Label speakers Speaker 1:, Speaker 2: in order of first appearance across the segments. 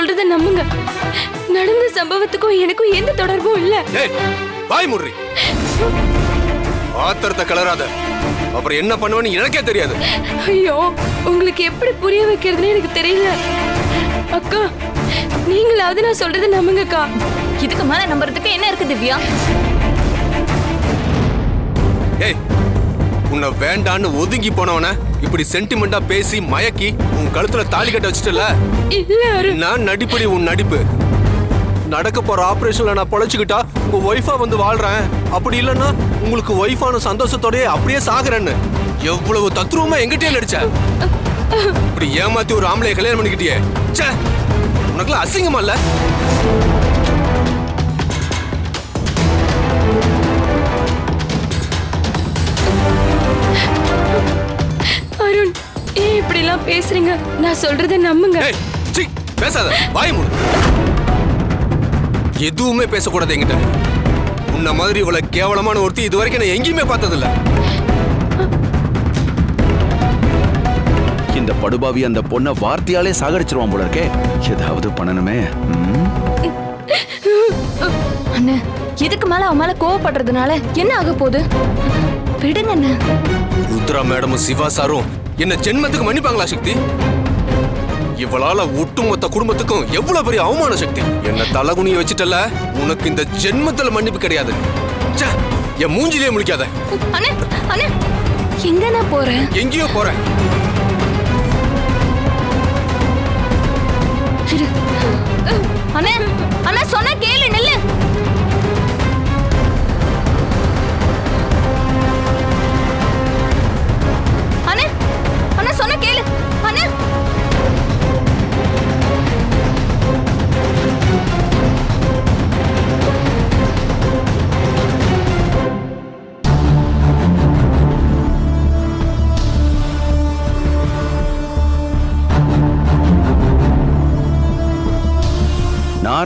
Speaker 1: சொல்றத நம்புங்க. நடந்த சம்பவத்துக்கும் எனக்கும் எந்த தொடர்பும் இல்ல.
Speaker 2: ஏய் வாய் முடுறி. ஆத்திரத்தை கலராத. அப்புறம் என்ன பண்ணுவேன்னு எனக்கே தெரியாது.
Speaker 1: ஐயோ உங்களுக்கு எப்படி புரிய வைக்கிறதுன்னு எனக்கு தெரியல. அக்கா நீங்களாவது நான் சொல்றத நம்புங்கக்கா.
Speaker 3: இதுக்கு மேல நம்புறதுக்கு என்ன இருக்கு திவ்யா?
Speaker 2: ஏய் உன்னை வேண்டான்னு ஒதுங்கி போனவன இப்படி சென்டிமெண்டா பேசி மயக்கி உன் கழுத்துல தாலி கட்ட வச்சுட்டல நான் நடிப்படி உன் நடிப்பு. நடக்க போற ஆபரேஷன்ல நான் பொழைச்சுக்கிட்டா உங்க ஒய்ஃபா வந்து வாழ்றேன். அப்படி இல்லைன்னா உங்களுக்கு ஒய்ஃபான சந்தோஷத்தோடயே அப்படியே சாகுறேன்னு. எவ்வளவு தத்ரூபமா எங்கிட்டயே நடிச்ச? இப்படி ஏமாத்தி ஒரு ஆம்பளைய கல்யாணம் பண்ணிக்கிட்டியே. ச்சே உனக்குலாம் அசிங்கமா இல்ல?
Speaker 1: எல்லாம் பேசுறீங்க. நான் சொல்றத நம்புங்க.
Speaker 2: பேசாத. வாய் மூடு. எதுவுமே பேசக்கூடாது என்கிட்ட. உன்ன மாதிரி இவ்வளவு கேவலமான ஒருத்தி இது வரைக்கும் நான் எங்கேயுமே பார்த்ததில்ல.
Speaker 4: இந்த படுபாவி அந்த பொண்ணை வார்த்தையாலே சாகடிச்சிருவான் போல இருக்கே. ஏதாவது பண்ணணுமே?
Speaker 3: அண்ணே இதுக்கு மேல அவன் மேல கோவப்படுறதுனால என்ன ஆக போகுது? விடுங்க அண்ணே.
Speaker 2: ருத்ரா மேடமும் சிவா சாரும் என்ன ஜென்மத்துக்கு மன்னிப்பாங்களா சக்தி? இவளால ஒட்டுமொத்த குடும்பத்துக்கும் எவ்வளவு பெரிய அவமான சக்தி? என்ன தலகுனிய வச்சுட்டல உனக்கு இந்த ஜென்மத்துல மன்னிப்பு கிடையாது. என் மூஞ்சிலே முழிக்காத.
Speaker 3: எங்க நான் போறேன்
Speaker 2: எங்கேயோ போறேன்.
Speaker 3: அண்ணே அண்ணா சொன்னா கேளு நெல்லு.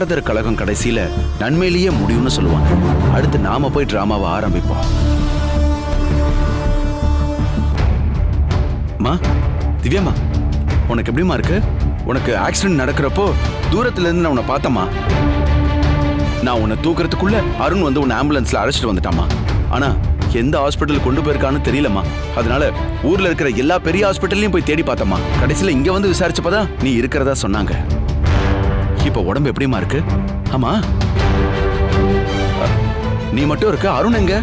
Speaker 4: பாரதர் கழகம் கடைசியில நன்மையிலேயே முடியும்னு சொல்லுவாங்க. அடுத்து நாம போய் டிராமாவை ஆரம்பிப்போம். மா திவ்யாமா உனக்கு எப்படிமா இருக்கு? உனக்கு ஆக்சிடென்ட் நடக்கிறப்போ தூரத்துல இருந்து நான் உன்னை பார்த்தமா நான் உன்னை தூக்குறதுக்குள்ள அருண் வந்து உன்னை ஆம்புலன்ஸ்ல அழைச்சிட்டு வந்துட்டாமா ஆனா எந்த ஹாஸ்பிட்டல் கொண்டு போயிருக்கான்னு தெரியலம்மா. அதனால ஊர்ல இருக்கிற எல்லா பெரிய ஹாஸ்பிட்டல்லையும் போய் தேடி பார்த்தம்மா. கடைசியில இங்க வந்து விசாரிச்சப்பதான் நீ இருக்கிறதா சொன்னாங்க. இப்ப உடம்பு எப்படிமா இருக்கு? ஆமா. நீ மட்டும் இருக்க அருண் எங்க?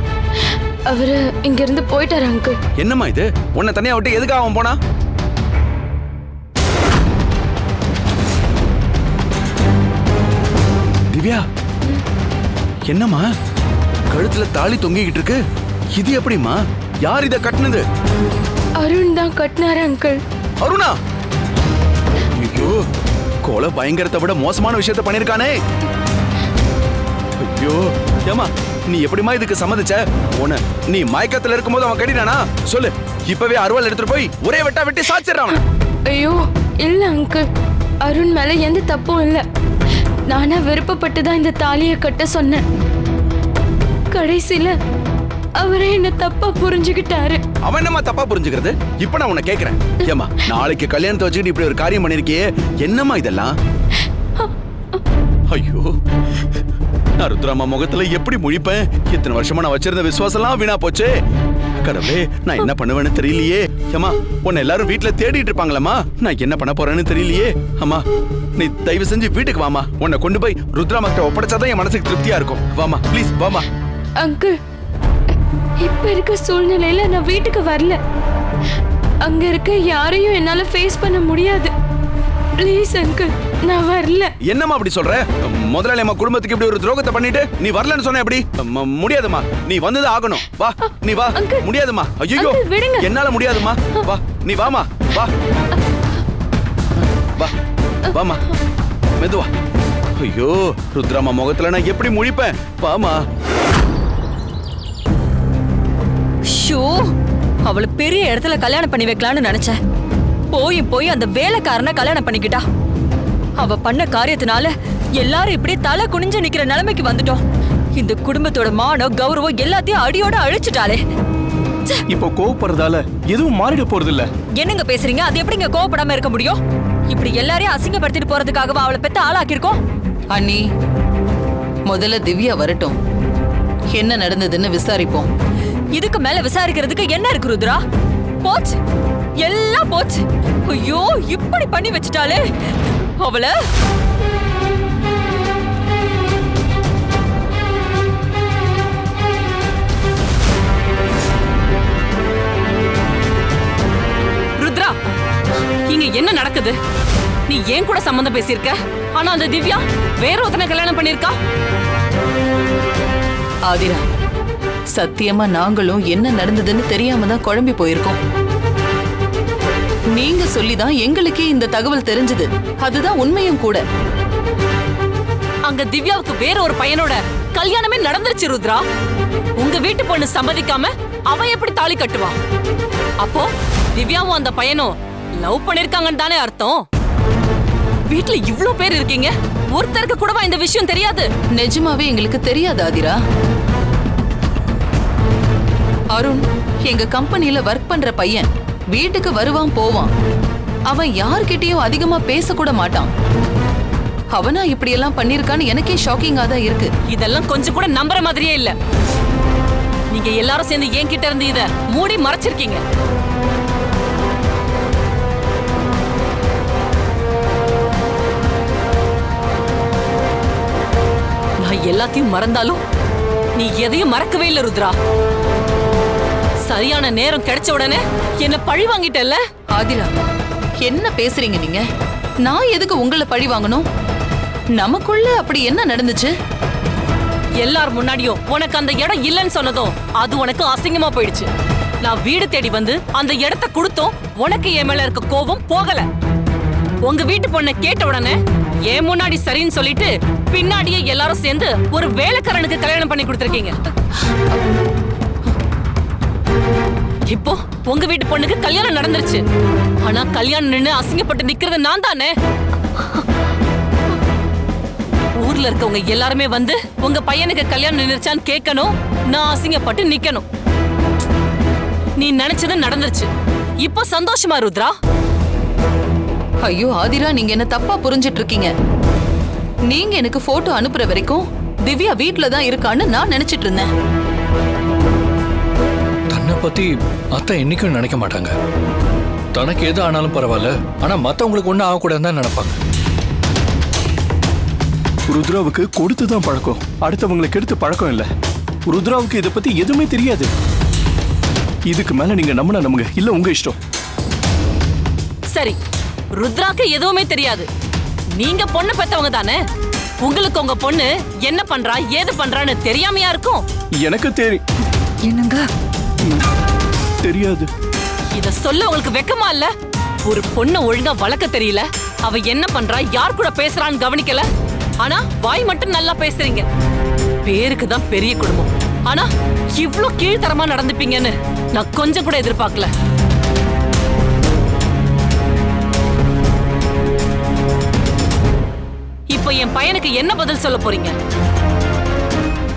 Speaker 1: அவரு இங்க இருந்து போயிட்டாரு அங்கிள்
Speaker 4: என்னம்மா இது? உன்னை தனியா விட்டு எதுக்கு அவன் போனா? திவ்யா என்னம்மா? கழுத்துல தாலி தொங்கிக்கிட்டு இருக்கு. இது எப்படிம்மா? யார் இத கட்டினது?
Speaker 1: அருண் தான் கட்டினாரு அங்கிள்
Speaker 4: அருணா! ஐயோ! கொலை பயங்கரத்தை விட மோசமான விஷயத்த பண்ணிருக்கானே. ஐயோ ஏமா நீ எப்படிம்மா இதுக்கு சம்மதிச்ச? உன நீ மயக்கத்துல இருக்கும்போது அவன் கட்டினானா சொல்லு இப்பவே அருவாள் எடுத்துட்டு போய் ஒரே வெட்டா வெட்டி சாச்சிடுறான்
Speaker 1: ஐயோ இல்ல அங்கிள் அருண் மேல எந்த தப்பும் இல்ல. நானா விருப்பப்பட்டு தான் இந்த தாலியை கட்ட சொன்னேன். கடைசியில அவரே என்ன தப்பா புரிஞ்சுக்கிட்டாரு.
Speaker 4: அவன் என்னம்மா தப்பா புரிஞ்சுக்கிறது? இப்ப நான் உன்னை கேக்குறேன். ஏமா நாளைக்கு கல்யாணத்தை வச்சுக்கிட்டு இப்படி ஒரு காரியம் பண்ணிருக்கியே? என்னம்மா இதெல்லாம்? ஐயோ நான் ருத்ராமா முகத்துல எப்படி முழிப்பேன்? இத்தனை வருஷமா நான் வச்சிருந்த விசுவாசம்லாம் வீணா போச்சே. கடவுளே நான் என்ன பண்ணுவேன்னு தெரியலையே. ஏமா உன்னை எல்லாரும் வீட்ல தேடிட்டு இருப்பாங்களம்மா? நான் என்ன பண்ண போறேன்னு தெரியலையே. அம்மா நீ தயவு செஞ்சு வீட்டுக்கு வாமா உன்னை கொண்டு போய் ருத்ராமா கிட்ட ஒப்படைச்சாதான் என் மனசுக்கு திருப்தியா இருக்கும். வாமா ப்ளீஸ் வாமா
Speaker 1: அங்கிள் இப்ப இருக்க சூழ்நிலையில நான் வீட்டுக்கு வரல. அங்க இருக்க யாரையும் என்னால ஃபேஸ் பண்ண முடியாது. ப்ளீஸ் அங்கிள் நான் வரல.
Speaker 4: என்னம்மா அப்படி சொல்ற? முதலாளி அம்மா குடும்பத்துக்கு இப்படி ஒரு துரோகத்தை பண்ணிட்டு நீ வரலன்னு சொன்ன எப்படி? ம- முடியாதும்மா. நீ வந்தது ஆகணும். வா நீ வா.
Speaker 1: அங்கிள்.
Speaker 4: முடியாதும்மா. ஐயோ. என்னால முடியாதும்மா. வா நீ வாமா வா. வா. வாமா மெதுவா. ஐயோ ருத்ராமா முகத்துல நான் எப்படி முழிப்பேன்? வாமா
Speaker 5: ஷோ அவளை பெரிய இடத்துல கல்யாணம் பண்ணி வைக்கலாம்னு நினைச்சேன். போய் போய் அந்த வேலைக்காரனை கல்யாணம் பண்ணிக்கிட்டா. அவ பண்ண காரியத்தினால எல்லாரும் இப்படியே தலை குனிஞ்சு நிக்கிற நிலைமைக்கு வந்துட்டோம். இந்த குடும்பத்தோட மானம் கௌரவம் எல்லாத்தையும் அடியோட அழிச்சிட்டாளே.
Speaker 6: இப்போ கோவப்படுறதால எதுவும் மாறிட போறது இல்ல
Speaker 5: என்னங்க பேசுறீங்க? அது எப்படிங்க கோவப்படாம இருக்க முடியும்? இப்படி எல்லாரையும் அசிங்கப்படுத்திட்டு போறதுக்காகவா அவளை பெத்த ஆளாக்கியிருக்கோம்?
Speaker 6: அண்ணி முதல்ல திவ்யா வரட்டும். என்ன நடந்ததுன்னு விசாரிப்போம்.
Speaker 5: இதுக்கு மேல விசாரிக்கிறதுக்கு என்ன இருக்கு ருத்ரா? போச்சு. எல்லாம் போச்சு. ஐயோ இப்படி பண்ணி வச்சிட்டாலே அவள?
Speaker 7: ருத்ரா இங்க என்ன நடக்குது? நீ ஏன் கூட சம்மந்தம் பேசியிருக்க? ஆனா அந்த திவ்யா வேற ஒருத்தனை கல்யாணம் பண்ணிருக்கா
Speaker 6: ஆதிரா. சத்தியமா நாங்களும் என்ன நடந்ததுன்னு தெரியாம தான் குழம்பி போயிருக்கோம். நீங்க சொல்லிதான் எங்களுக்கே இந்த தகவல் தெரிஞ்சது. அதுதான் உண்மையும் கூட.
Speaker 7: அங்க திவ்யாவுக்கு வேற ஒரு பையனோட கல்யாணமே நடந்துருச்சு ருத்ரா. உங்க வீட்டு பொண்ணு சம்மதிக்காம அவன் எப்படி தாலி கட்டுவான் அப்போ திவ்யாவும் அந்த பையனும் லவ் பண்ணிருக்காங்கன்னு தானே அர்த்தம்? வீட்ல இவ்ளோ பேர் இருக்கீங்க. ஒருத்தருக்கு கூடவா இந்த விஷயம் தெரியாது?
Speaker 6: நிஜமாவே எங்களுக்கு தெரியாது ஆதிரா. அருண் எங்க கம்பெனில ஒர்க் பண்ற பையன் வீட்டுக்கு வருவான் போவான். அவன் யார்கிட்டயும் அதிகமா பேசக்கூட மாட்டான். அவனா இப்படி எல்லாம் பண்ணிருக்கான்னு எனக்கே ஷாக்கிங்கா தான் இருக்கு.
Speaker 7: இதெல்லாம் கொஞ்சம் கூட நம்புற மாதிரியே இல்ல. நீங்க எல்லாரும் சேர்ந்து என்கிட்ட இருந்து இத மூடி மறைச்சிருக்கீங்க. நான் எல்லாத்தையும் மறந்தாலும் நீ எதையும் மறக்கவே இல்ல ருத்ரா. சரியான நேரம் கிடைச்ச உடனே என்ன பழி வாங்கிட்டல்ல?
Speaker 6: ஆதிரா என்ன பேசுறீங்க நீங்க? நான் எதுக்கு உங்களை பழி வாங்கணும்? நமக்குள்ள அப்படி என்ன நடந்துச்சு?
Speaker 7: எல்லார் முன்னாடியும் உனக்கு அந்த இடம் இல்லைன்னு சொன்னதும் அது உனக்கு அசிங்கமா போயிடுச்சு. நான் வீடு தேடி வந்து அந்த இடத்த கொடுத்தோம் உனக்கு என் மேல இருக்க கோபம் போகல. உங்க வீட்டு பொண்ணை கேட்ட உடனே என் முன்னாடி சரின்னு சொல்லிட்டு பின்னாடியே எல்லாரும் சேர்ந்து ஒரு வேலைக்காரனுக்கு கல்யாணம் பண்ணி கொடுத்துருக்கீங்க. இப்போ உங்க வீட்டு பொண்ணுக்கு கல்யாணம் நடந்துருச்சு. ஆனா கல்யாணம் நின்று அசிங்கப்பட்டு நிக்கிறது நான் தானே? ஊர்ல இருக்கவங்க எல்லாருமே வந்து உங்க பையனுக்கு கல்யாணம் நின்றுச்சான்னு கேட்கணும். நான் அசிங்கப்பட்டு நிக்கணும். நீ நினைச்சது நடந்துருச்சு. இப்போ சந்தோஷமா ருத்ரா?
Speaker 6: ஐயோ ஆதிரா நீங்க என்ன தப்பா புரிஞ்சிட்டு இருக்கீங்க நீங்க எனக்கு போட்டோ அனுப்புற வரைக்கும் திவ்யா வீட்டுல தான் இருக்கான்னு நான் நினைச்சிட்டு இருந்தேன்
Speaker 8: பத்தி அத்தை என்னைக்கும் நினைக்க மாட்டாங்க. தனக்கு எது ஆனாலும் பரவாயில்ல. ஆனா மத்தவங்களுக்கு ஒன்றும் ஆகக்கூடாதுன்னு தான் நினைப்பாங்க.
Speaker 9: ருத்ராவுக்கு கொடுத்து தான் பழக்கம். அடுத்தவங்களை கெடுத்து பழக்கம் இல்ல. ருத்ராவுக்கு இதை பத்தி எதுவுமே தெரியாது. இதுக்கு மேல நீங்க நம்பினா நம்புங்க. இல்ல உங்க இஷ்டம்.
Speaker 7: சரி. ருத்ராக்கு எதுவுமே தெரியாது. நீங்க பொண்ணு பெத்தவங்க தானே? உங்களுக்கு உங்க பொண்ணு என்ன பண்றா ஏது பண்றான்னு தெரியாமையா இருக்கும்?
Speaker 9: எனக்கு தெரி
Speaker 5: என்னங்க?
Speaker 9: தெரியாது.
Speaker 7: இத சொல்ல உங்களுக்கு வெக்கமா இல்ல? ஒரு பொண்ண ஒழுங்கா வளர்க்க தெரியல. அவ என்ன பண்றா? யார் கூட பேசுறான்னு கவனிக்கல. ஆனா வாய் மட்டும் நல்லா பேசுறீங்க. பேருக்கு தான் பெரிய குடும்பம். ஆனா இவ்ளோ கீழ்த்தரமா நடந்துப்பீங்கன்னு நான் கொஞ்சம் கூட எதிர்பார்க்கல. இப்போ என் பையனுக்கு என்ன பதில் சொல்ல போறீங்க?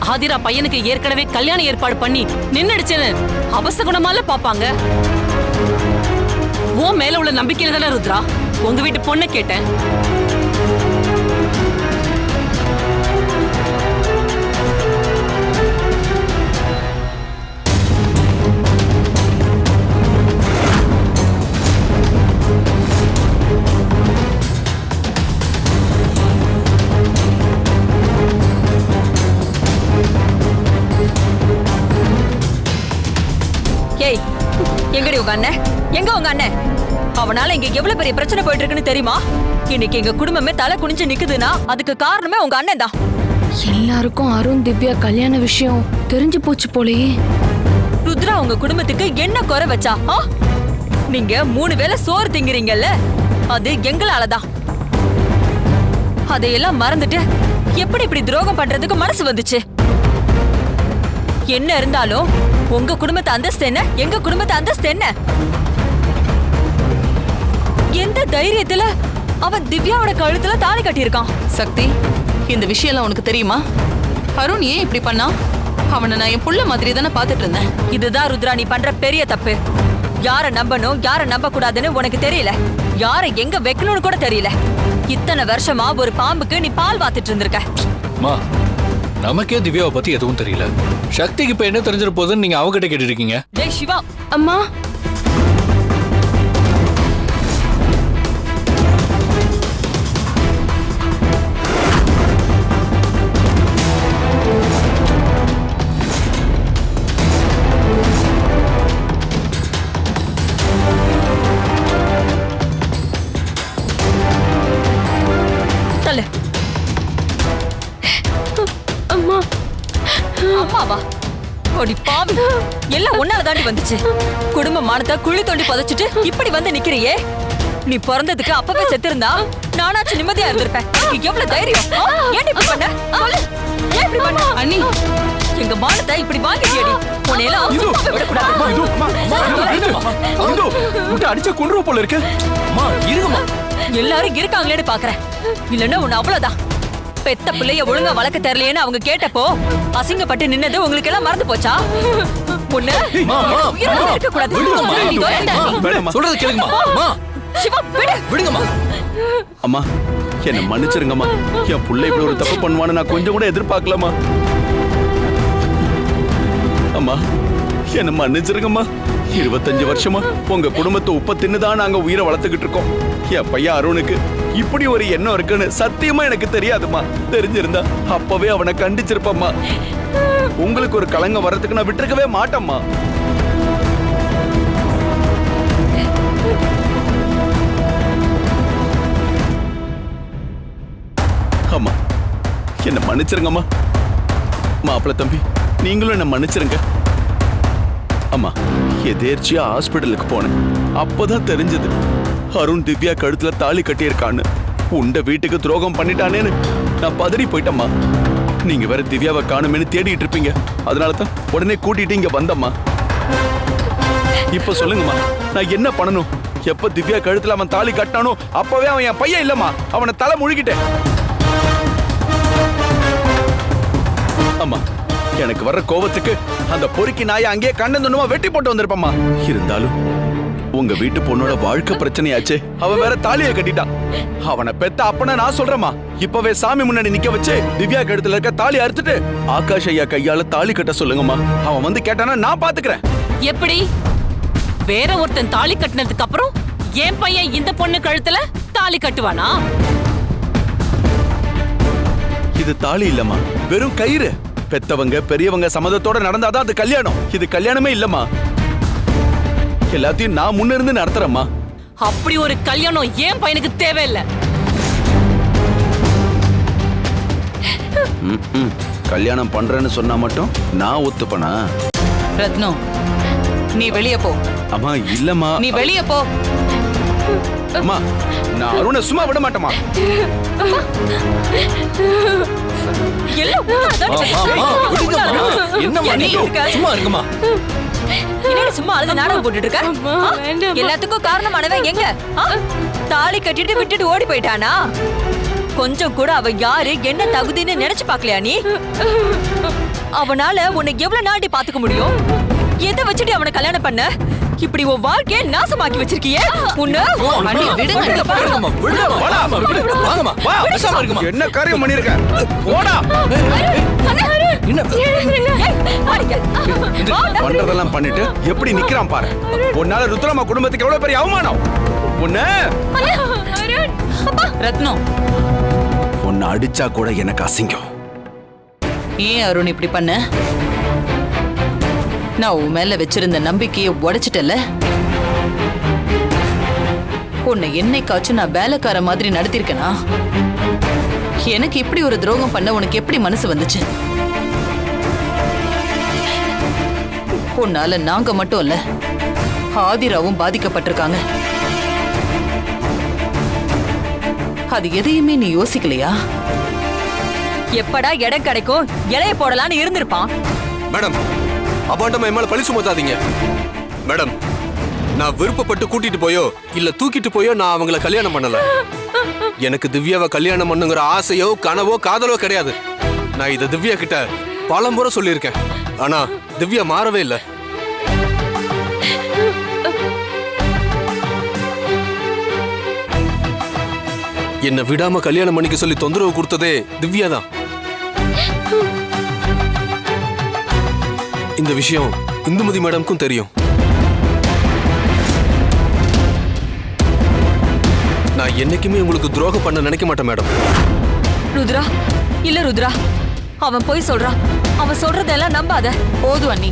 Speaker 7: ஆதிரா பையனுக்கு ஏற்கனவே கல்யாண ஏற்பாடு பண்ணி நின்னுடுச்சுன்னு அபசகுணமால பாப்பாங்க. உன் மேல உள்ள நம்பிக்கையில தானே ருத்ரா? உங்க வீட்டு பொண்ணை கேட்டேன்.
Speaker 5: ஏய் எங்கடி உங்க அண்ணன்? எங்க உங்க அண்ணன்? அவனால இங்க எவ்வளவு பெரிய பிரச்சனை போயிட்டு இருக்குன்னு தெரியுமா? இன்னைக்கு எங்க குடும்பமே தலை குனிஞ்சு நிக்குதுன்னா அதுக்கு காரணமே உங்க அண்ணன் தான்.
Speaker 3: எல்லாருக்கும் அருண் திவ்யா கல்யாண விஷயம் தெரிஞ்சு போச்சு போலயே.
Speaker 5: ருத்ரா உங்க குடும்பத்துக்கு என்ன குறை வச்சா? நீங்க மூணு வேளை சோறு திங்கிறீங்கல்ல? அது எங்களாலதான். அதையெல்லாம் மறந்துட்டு எப்படி இப்படி துரோகம் பண்றதுக்கு மனசு வந்துச்சு? என்ன இருந்தாலும் உங்க குடும்பத்து அந்தஸ்து என்ன? எங்க குடும்பத்து அந்தஸ்து என்ன? எந்த தைரியத்துல அவன் திவ்யாவோட கழுத்துல தாலி கட்டியிருக்கான்?
Speaker 6: சக்தி இந்த விஷயம்லாம் உனக்கு தெரியுமா? அருண் ஏன் இப்படி பண்ணா? அவனை நான் என் புள்ள மாதிரி தானே பார்த்துட்டு இருந்தேன்
Speaker 5: இதுதான் ருத்ரா நீ பண்ற பெரிய தப்பு. யார நம்பணும் யார நம்ப கூடாதுன்னு உனக்கு தெரியல. யார எங்க வைக்கணும்னு கூட தெரியல. இத்தனை வருஷமா ஒரு பாம்புக்கு நீ பால் வாத்துட்டு இருந்திருக்க.
Speaker 8: மா நமக்கே திவ்யாவை பத்தி எதுவும் தெரியல. சக்திக்கு இப்ப என்ன தெரிஞ்சிட போகுதுன்னு நீங்க அவகிட்ட கேட்டுட்டு இருக்கீங்க?
Speaker 5: டேய் சிவா.
Speaker 1: அம்மா.
Speaker 5: அம்மாவா? ஒடி பாவி. எல்லாம் உன்னால தாண்டி வந்துச்சு. குடும்ப மானத்தை குழி தோண்டி புதைச்சிட்டு இப்படி வந்து நிக்கிறியே? நீ பிறந்ததுக்கு அப்பவே செத்திருந்தா நானாச்சும் நிம்மதியா இருந்திருப்பேன். எவ்வளவு தைரியம்? ஆ? ஏன்டி இப்படி பண்ண? ஏன் இப்படி பண்ண?
Speaker 6: அண்ணி.
Speaker 5: எங்க மானத்தை இப்படி வாங்கிட்டியடி? உன்னையெல்லாம் சும்மாவே விடக்கூடாது
Speaker 9: அடிச்சா கொண்டுருவ போல இருக்கு.
Speaker 5: எல்லாரும் இருக்காங்களேன்னு பாக்குறேன். இல்லன்னா உன்னை அவ்வளவுதான். பெத்த பிள்ளைய ஒழுங்கா வளர்க்க தெரியலையேன்னு அவங்க கேட்டப்போ அசிங்கப்பட்டு நின்னது உங்களுக்கு எல்லாம் மறந்து போச்சா? வேண்டாம் நீ.
Speaker 9: வேணாம்மா.
Speaker 8: சொல்றது கேளுங்கம்மா. அம்மா
Speaker 5: சிவா விடு.
Speaker 8: விடுங்கம்மா.
Speaker 4: அம்மா என்ன மன்னிச்சிருங்கம்மா. என் புள்ள இப்படி ஒரு தப்பு பண்ணுவான்னு நான் கொஞ்சம் கூட எதிர்பார்க்கலம்மா. அம்மா என்ன மன்னிச்சிருங்கம்மா. இருபத்தஞ்சு வருஷமா உங்க குடும்பத்தை உப்ப தின்னுதான் நாங்க உயிரை வளர்த்துக்கிட்டு இருக்கோம். என் பையன் அருணுக்கு இப்படி ஒரு எண்ணம் இருக்குன்னு சத்தியமா எனக்கு தெரியாதும்மா. தெரிஞ்சிருந்தா அப்பவே அவனை கண்டிச்சிருப்பம்மா. உங்களுக்கு ஒரு கலங்கம் வர்றதுக்கு நான் விட்டுருக்கவே மாட்டேம்மா. அம்மா என்ன மன்னிச்சிருங்கம்மா. மாப்பிள்ள தம்பி நீங்களும் என்ன மன்னிச்சிருங்க. அம்மா எதேர்ச்சியா ஹாஸ்பிட்டலுக்கு போனேன். அப்பதான் தெரிஞ்சது. அருண் திவ்யா கழுத்துல தாலி கட்டியிருக்கான்னு. உண்ட வீட்டுக்கு துரோகம் பண்ணிட்டானேன்னு நான் பதறி போயிட்டம்மா. நீங்க வேற திவ்யாவை காணுமேனு தேடிட்டு இருப்பீங்க. அதனால தான் உடனே கூட்டிட்டு இங்க வந்தம்மா. இப்ப சொல்லுங்கம்மா நான் என்ன பண்ணணும்? எப்ப திவ்யா கழுத்துல அவன் தாலி கட்டானோ அப்பவே அவன் என் பையன் இல்லம்மா. அவனை தலை முழுகிட்டேன். அம்மா எனக்கு வர்ற கோபத்துக்கு அந்த பொறுக்கி நாயை அங்கேயே கண்ணந்துணுமா வெட்டி போட்டு வந்திருப்பம்மா. இருந்தாலும் உங்க வீட்டு பொண்ணோட வாழ்க்கை பிரச்சனையாச்சே. அவன் வேற தாலியை கட்டிட்டான் அவனை பெத்த அப்பனா நான் சொல்றேம்மா. இப்பவே சாமி முன்னாடி நிக்க வச்சு திவ்யா கழுத்துல இருக்க தாலி அறுத்துட்டு ஆகாஷ் ஐயா கையால தாலி கட்ட சொல்லுங்கம்மா. அவன் வந்து கேட்டானா நான் பாத்துக்கிறேன்.
Speaker 7: எப்படி? வேற ஒருத்தன் தாலி கட்டினதுக்கு அப்புறம் என் பையன் இந்த பொண்ணு கழுத்துல தாலி கட்டுவானா?
Speaker 4: இது தாலி இல்லம்மா. வெறும் கயிறு. பெத்தவங்க பெரியவங்க சம்மதத்தோட நடந்தாதான் அது கல்யாணம். இது கல்யாணமே இல்லம்மா. எல்லாத்தையும் நான் முன்ன இருந்து நடத்துறேம்மா
Speaker 7: அப்படி ஒரு கல்யாணம் என் பையனுக்கு தேவையில்லை.
Speaker 4: கல்யாணம் பண்றேன்னு சொன்னா மட்டும் நான் ஒத்துப்பனா
Speaker 6: ரத்னம் நீ வெளிய போ
Speaker 4: அம்மா இல்லம்மா
Speaker 6: நீ வெளிய போ
Speaker 4: அம்மா நான் அருணை சும்மா விட மாட்டேமா.
Speaker 8: என்னம்மா?
Speaker 5: இருக்க?
Speaker 8: சும்மா இருக்குமா
Speaker 5: என்னடி சும்மா அழுது நாடகம் போட்டுட்டு இருக்க. எல்லாத்துக்கும் காரணமானவன் எங்க? தாலி கட்டிட்டு விட்டுட்டு ஓடி போயிட்டானா? கொஞ்சம் கூட அவ யாரு என்ன தகுதின்னு நினைச்சு பாக்கலையா நீ? அவனால உன்னை எவ்வளவு நாட்டி பாத்துக்க முடியும்? எதை வச்சுட்டு அவனை கல்யாணம் பண்ண? இப்படி உன் வாழ்க்கைய நாசமாக்கி வச்சிருக்கியே? உன்ன.
Speaker 4: என்ன காரியம் பண்ணிருக்க? போடா? பண்றதெல்லாம் பண்ணிட்டு எப்படி நிக்கிறான் பாரு. உன்னால ருத்ரமா குடும்பத்துக்கு எவ்வளவு பெரிய அவமானம்? உன்ன?
Speaker 6: ரத்னம்
Speaker 4: உன்னை அடிச்சா கூட எனக்கு அசிங்கம்.
Speaker 6: ஏன் அருண் இப்படி பண்ண? நான் உன் மேல வச்சிருந்த நம்பிக்கையை உடைச்சிட்டல உன்னை என்னைக்காச்சும் நான் வேலைக்கார மாதிரி நடத்திருக்கேனா எனக்கு இப்படி ஒரு துரோகம் பண்ண உனக்கு எப்படி மனசு வந்துச்சு? உன்னால நாங்க மட்டும் இல்ல ஆதிராவும் பாதிக்கப்பட்டிருக்காங்க. அது எதையுமே நீ யோசிக்கலையா?
Speaker 5: எப்படா இடம் கிடைக்கும் இலைய போடலான்னு இருந்திருப்பான்.
Speaker 2: மேடம் அபாண்டமா என் மேல பழி சுமத்தாதீங்க. மேடம் நான் விருப்பப்பட்டு கூட்டிட்டு போயோ இல்ல தூக்கிட்டு போயோ நான் அவங்கள கல்யாணம் பண்ணல. எனக்கு திவ்யாவை கல்யாணம் பண்ணுங்கிற ஆசையோ கனவோ காதலோ கிடையாது. நான் இதை திவ்யா கிட்ட பலமுறை சொல்லியிருக்கேன். ஆனா திவ்யா மாறவே இல்லை. என்னை விடாம கல்யாணம் பண்ணிக்க சொல்லி தொந்தரவு கொடுத்ததே திவ்யா தான் இந்த விஷயம் இந்துமதி மேடம்க்கும் தெரியும். நான் என்னைக்குமே உங்களுக்கு துரோகம் பண்ண நினைக்க மாட்டேன் மேடம்.
Speaker 5: ருத்ரா இல்ல ருத்ரா. அவன் போய் சொல்றான். அவன் சொல்றதெல்லாம் நம்பாத.
Speaker 6: போதும் அண்ணி.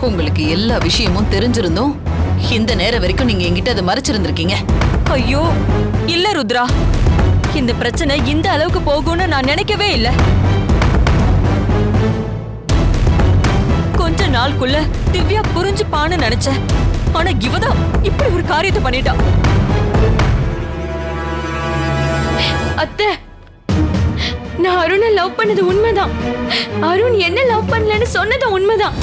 Speaker 6: உங்களுக்கு எல்லா விஷயமும் தெரிஞ்சிருந்தும் இந்த நேரம் வரைக்கும் நீங்க என்கிட்ட அதை மறைச்சிருந்திருக்கீங்க.
Speaker 5: ஐயோ இல்ல ருத்ரா. இந்த பிரச்சனை இந்த அளவுக்கு போகும்னு நான் நினைக்கவே இல்ல. கொஞ்ச நாளுக்குள்ள திவ்யா புரிஞ்சுப்பான்னு நினைச்சேன். ஆனா இவதான் இப்படி ஒரு காரியத்தை பண்ணிட்டா.
Speaker 1: அத்தை! நான் அருணை லவ் பண்ணது உண்மைதான். அருண் என்ன லவ் பண்ணலன்னு சொன்னது உண்மைதான்.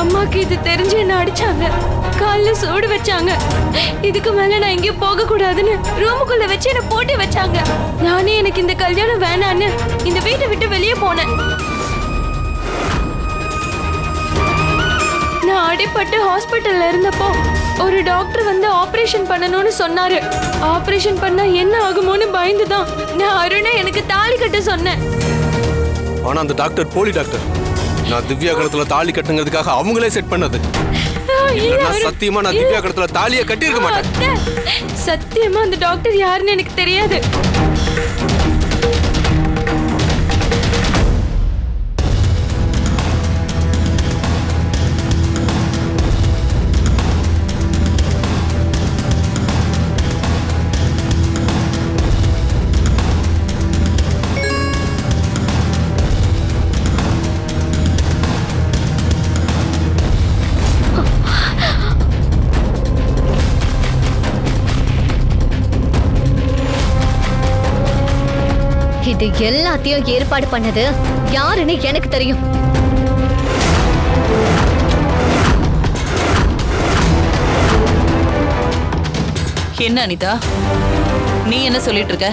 Speaker 1: அம்மாக்கு இது தெரிஞ்சு என்ன அடிச்சாங்க. கால்ல சூடு வச்சாங்க. இதுக்கு மேல நான் எங்கேயும் போக கூடாதுன்னு ரூமுக்குள்ள வச்சு என்ன போட்டு வச்சாங்க. நானே எனக்கு இந்த கல்யாணம் வேணான்னு இந்த வீட்டை விட்டு வெளியே போனேன். நான் அடிபட்டு ஹாஸ்பிட்டல்ல இருந்தப்போ ஒரு டாக்டர் வந்து ஆபரேஷன் பண்ணணும்னு சொன்னாரு. ஆபரேஷன் பண்ணா என்ன ஆகுமோன்னு பயந்து தான் நான் அருணை எனக்கு தாலி கட்ட சொன்னேன்.
Speaker 2: ஆனா அந்த டாக்டர் போலி டாக்டர். நான் திவ்யா கழுத்துல தாலி கட்டுங்கிறதுக்காக அவங்களே செட் பண்ணது. சத்தியமா நான். திவ்யா கழுத்துல தாலியை கட்டியிருக்க மாட்டேன்.
Speaker 1: சத்தியமா அந்த டாக்டர் யாருன்னு எனக்கு தெரியாது.
Speaker 3: இது எல்லாத்தையும் ஏற்பாடு பண்ணது யாருன்னு எனக்கு தெரியும்.
Speaker 6: என்ன அனிதா? நீ என்ன சொல்லிட்டு இருக்க?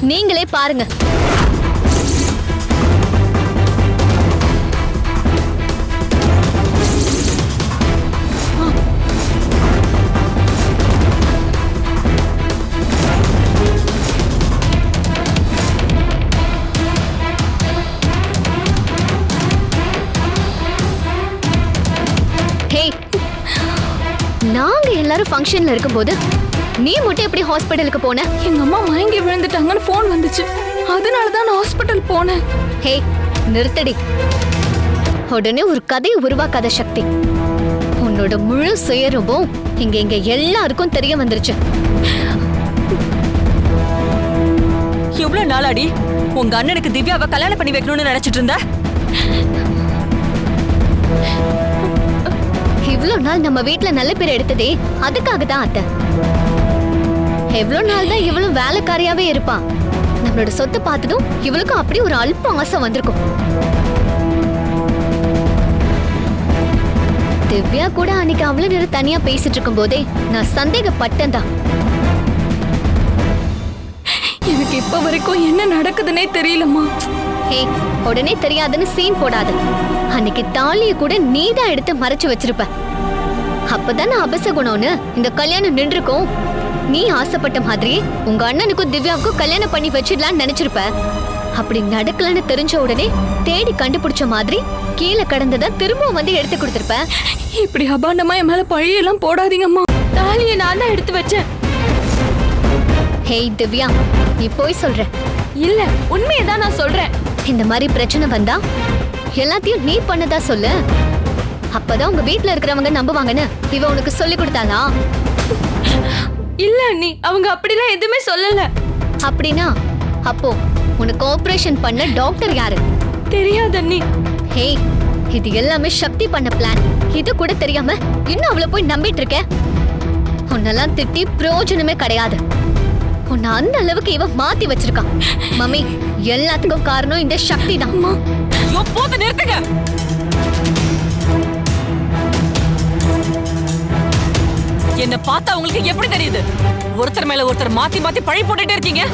Speaker 3: நீங்களே பாருங்க. எல்லாரும் ஃபங்க்ஷன்ல இருக்கும்போது நீ மட்டும் எப்படி ஹாஸ்பிட்டலுக்கு போன?
Speaker 1: எங்க அம்மா மயங்கி விழுந்துட்டாங்கன்னு ஃபோன் வந்துச்சு. அதனால தான் நான் ஹாஸ்பிட்டல் போனேன்.
Speaker 3: ஹே நிறுத்தடி. உடனே ஒரு கதையை உருவாக்காத சக்தி. உன்னோட முழு சுயரூபம் இங்க இங்க எல்லாருக்கும் தெரிய வந்துருச்சு.
Speaker 5: இவ்வளவு நாளாடி? உங்க அண்ணனுக்கு திவ்யாவை கல்யாணம் பண்ணி வைக்கணும்னு நினைச்சிட்டு இருந்த?
Speaker 3: இவ்ளோ நாள் நம்ம வீட்ல நல்ல பேர் எடுத்ததே? அதுக்காக தான் அத்தை. எவ்வளோ நாள் தான் இவளும் வேலைக்காரியாவே இருப்பான் நம்மளோட சொத்தை பார்த்ததும் இவளுக்கும் அப்படி ஒரு அல்ப ஆசை வந்திருக்கும். திவ்யா கூட அன்னைக்கு அவ்வளவு நேரம் தனியா பேசிட்டு இருக்கும் போதே நான் சந்தேகப்பட்டேன் தான்.
Speaker 1: எனக்கு இப்ப வரைக்கும் என்ன நடக்குதுன்னே தெரியலம்மா.
Speaker 3: ஹே உடனே தெரியாதுன்னு சீன் போடாத. அன்னைக்கு தாலிய கூட நீ தான் எடுத்து மறைச்சு வச்சிருப்ப. அப்பதானே அபசகுணம்னு இந்த கல்யாணம் நின்றுக்கும். நீ ஆசைப்பட்ட மாதிரியே உங்க அண்ணனுக்கும் திவ்யாவுக்கும் கல்யாணம் பண்ணி வச்சிடலாம்னு நினைச்சிருப்ப. அப்படி நடக்கலன்னு தெரிஞ்ச உடனே தேடி கண்டுபிடிச்ச மாதிரி கீழே கடந்ததை திரும்பவும் வந்து எடுத்து கொடுத்திருப்ப.
Speaker 1: இப்படி அபாண்டமா என் மேல பழியெல்லாம் போடாதீங்கம்மா. தாலியை நான் தான் எடுத்து வச்சேன்.
Speaker 3: ஹேய் திவ்யா நீ போய் சொல்ற.
Speaker 1: இல்ல உண்மையை தான் நான் சொல்றேன்.
Speaker 3: இந்த மாதிரி பிரச்சனை வந்தா எல்லாத்தையும் நீ பண்ணதா சொல்லு. அப்பதான் உங்க வீட்ல இருக்கிறவங்க நம்புவாங்கன்னு இவ உனக்கு சொல்லி கொடுத்தாளா?
Speaker 1: இல்ல நீ அவங்க அப்படிலாம் எதுவுமே சொல்லல.
Speaker 3: அப்படின்னா அப்போ உனக்கு ஆபரேஷன் பண்ண டாக்டர் யாரு?
Speaker 1: தெரியாது அண்ணி.
Speaker 3: ஹே இது எல்லாமே சக்தி பண்ண பிளான் இது கூட தெரியாம இன்னும் அவளை போய் நம்பிட்டு இருக்க? உன்னெல்லாம் திட்டி பிரயோஜனமே கிடையாது. உன்னை அந்த அளவுக்கு இவ மாத்தி வச்சிருக்கான் மம்மி எல்லாத்துக்கும் காரணம் இந்த சக்தி தான்
Speaker 7: போது நிறுத்துங்க. என்ன பார்த்தா உங்களுக்கு எப்படி தெரியுது? ஒருத்தர் மேல ஒருத்தர் மாத்தி மாத்தி பழி போட்டுட்டே இருக்கீங்க.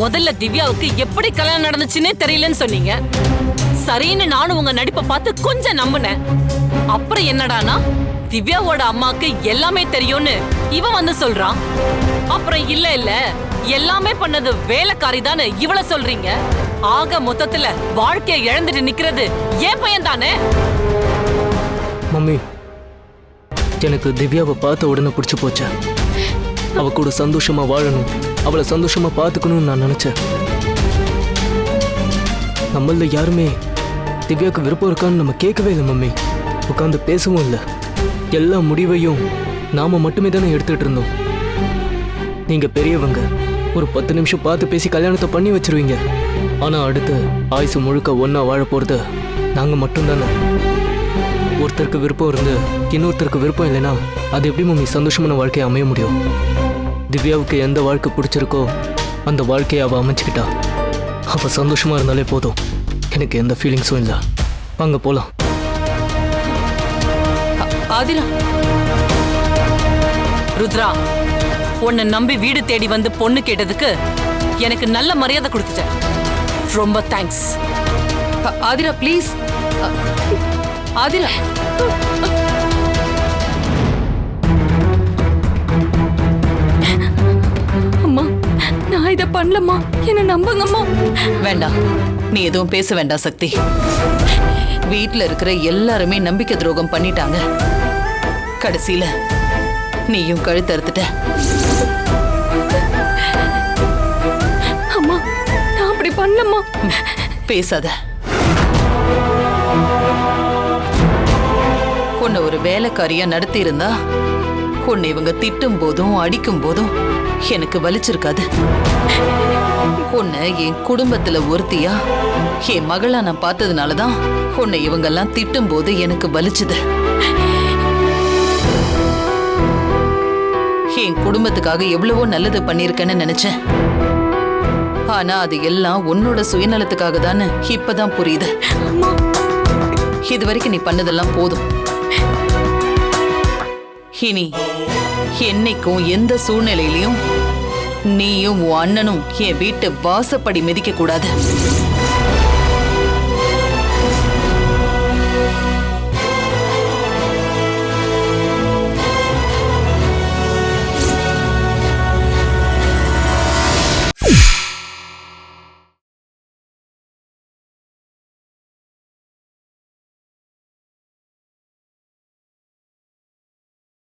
Speaker 7: முதல்ல திவ்யாவுக்கு எப்படி கல்யாணம் நடந்துச்சுன்னே தெரியலன்னு சொன்னீங்க. சரின்னு நானும் உங்க நடிப்பை பார்த்து கொஞ்சம் நம்பினேன். அப்புறம் என்னடானா திவ்யாவோட அம்மாக்கு எல்லாமே தெரியும்னு இவன் வந்து சொல்றான். அப்புறம் இல்ல இல்ல. எல்லாமே பண்ணது வேலைக்காரி தானே இவள சொல்றீங்க. ஆக மொத்தத்துல வாழ்க்கைய இழந்துட்டு நிக்கிறது ஏன் பையன் தானே?
Speaker 10: மம்மி எனக்கு திவ்யாவை பார்த்த உடனே பிடிச்சு போச்சு? அவ கூட சந்தோஷமா வாழணும். அவளை சந்தோஷமா பார்த்துக்கணும்னு நான் நினைச்சேன். நம்மள யாருமே திவ்யாவுக்கு விருப்பம் இருக்கான்னு நம்ம கேட்கவே இல்லை மம்மி. உட்காந்து பேசவும் இல்லை. எல்லா முடிவையும் நாம மட்டுமே தானே எடுத்துட்டு இருந்தோம். நீங்க பெரியவங்க ஒரு பத்து நிமிஷம் பார்த்து பேசி கல்யாணத்தை பண்ணி வச்சிருவீங்க. ஆனா அடுத்து ஆயுசு முழுக்க ஒன்னா வாழ போறது நாங்க மட்டும்தானே. ஒருத்தருக்கு விருப்பம் இருந்து இன்னொருத்தருக்கு விருப்பம் இல்லைன்னா அது எப்படி மம்மி சந்தோஷமான வாழ்க்கையை அமைய முடியும்? திவ்யாவுக்கு எந்த வாழ்க்கை பிடிச்சிருக்கோ அந்த வாழ்க்கையை அவள் அமைச்சுக்கிட்டா. அவள் சந்தோஷமா இருந்தாலே போதும். எனக்கு எந்த ஃபீலிங்ஸும் இல்லை. வாங்க போகலாம்
Speaker 6: ஆதிரா.
Speaker 7: ருத்ரா. உன்னை நம்பி வீடு தேடி வந்து பொண்ணு கேட்டதுக்கு எனக்கு நல்ல மரியாதை கொடுத்துட்ட ரொம்ப தேங்க்ஸ்
Speaker 6: ஆதிரா ப்ளீஸ் ஆதிரா.
Speaker 1: அம்மா நான் இதை பண்ணலம்மா. என்ன நம்புங்கம்மா.
Speaker 6: வேண்டாம். நீ எதுவும் பேச வேண்டாம் சக்தி. வீட்ல இருக்கிற எல்லாருமே நம்பிக்கை துரோகம் பண்ணிட்டாங்க. கடைசியில நீயும் கழுத்தறுத்துட்ட
Speaker 1: அம்மா நான் அப்படி பண்ணலம்மா.
Speaker 6: பேசாத. உன்னை ஒரு வேலைக்காரியா நடத்தி இருந்தா உன்னை இவங்க திட்டும் போதும் அடிக்கும் போதும் எனக்கு வலிச்சிருக்காது. உன்னை என் குடும்பத்துல ஒருத்தியா என் மகளா நான் பார்த்ததுனாலதான் உன்னை இவங்கெல்லாம் திட்டும் போது எனக்கு வலிச்சுது. என் குடும்பத்துக்காக எவ்வளவோ நல்லது பண்ணிருக்கேன்னு நினைச்சேன். ஆனா அது எல்லாம் உன்னோட சுயநலத்துக்காக தானே இப்பதான் புரியுது. இது வரைக்கும் நீ பண்ணதெல்லாம் போதும். இனி என்னைக்கும் எந்த சூழ்நிலையிலையும் நீயும் உன் அண்ணனும் என் வீட்டு வாசப்படி மிதிக்க கூடாது